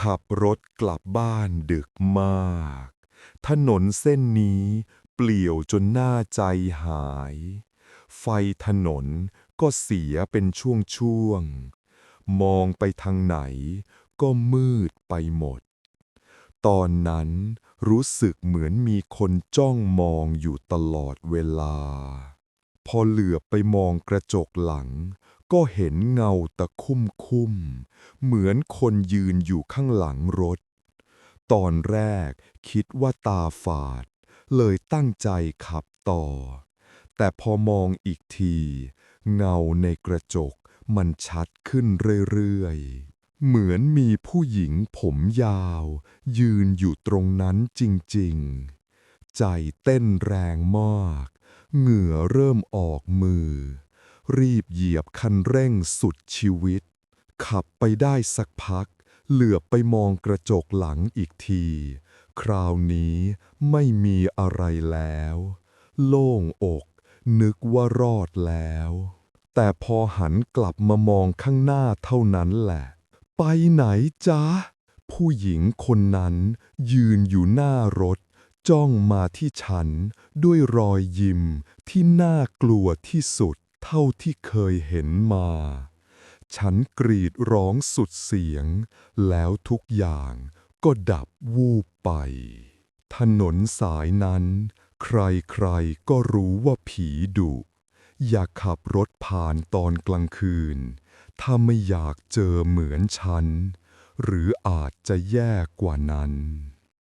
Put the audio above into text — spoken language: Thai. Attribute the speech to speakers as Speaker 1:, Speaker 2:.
Speaker 1: ขับรถกลับบ้านดึกมาก ถนนเส้นนี้เปลี่ยวจนหน้าใจหาย ไฟถนนก็เสียเป็นช่วงๆ มองไปทางไหนก็มืดไปหมด ตอนนั้นรู้สึกเหมือนมีคนจ้องมองอยู่ตลอดเวลา พอเหลือบไปมองกระจกหลัง ก็เห็นเงาตะคุ่มคุ่ม เหมือนคนยืนอยู่ข้างหลังรถ ตอนแรกคิดว่าตาฝาด เลยตั้งใจขับต่อ แต่พอมองอีกที เงาในกระจกมันชัดขึ้นเรื่อยๆ เหมือนมีผู้หญิงผมยาว ยืนอยู่ตรงนั้นจริงๆ ใจเต้นแรงมาก เหงื่อเริ่มออกมือ รีบเหยียบคันเร่งสุดชีวิต ขับไปได้สักพัก เหลือบไปมองกระจกหลังอีกที คราวนี้ไม่มีอะไรแล้ว โล่งอกนึกว่ารอดแล้ว แต่พอหันกลับมามองข้างหน้าเท่านั้นแหละ ไปไหนจ๊ะ ผู้หญิงคนนั้นยืนอยู่หน้ารถ จ้องมาที่ฉันด้วยรอยยิ้มที่น่ากลัวที่สุด เท่าที่เคยเห็นมา ฉันกรีดร้องสุดเสียง แล้วทุกอย่างก็ดับวูบไป ถนนสายนั้น ใครๆก็รู้ว่าผีดุ อย่าขับรถผ่านตอนกลางคืน ถ้าไม่อยากเจอเหมือนฉัน หรืออาจจะแย่กว่านั้น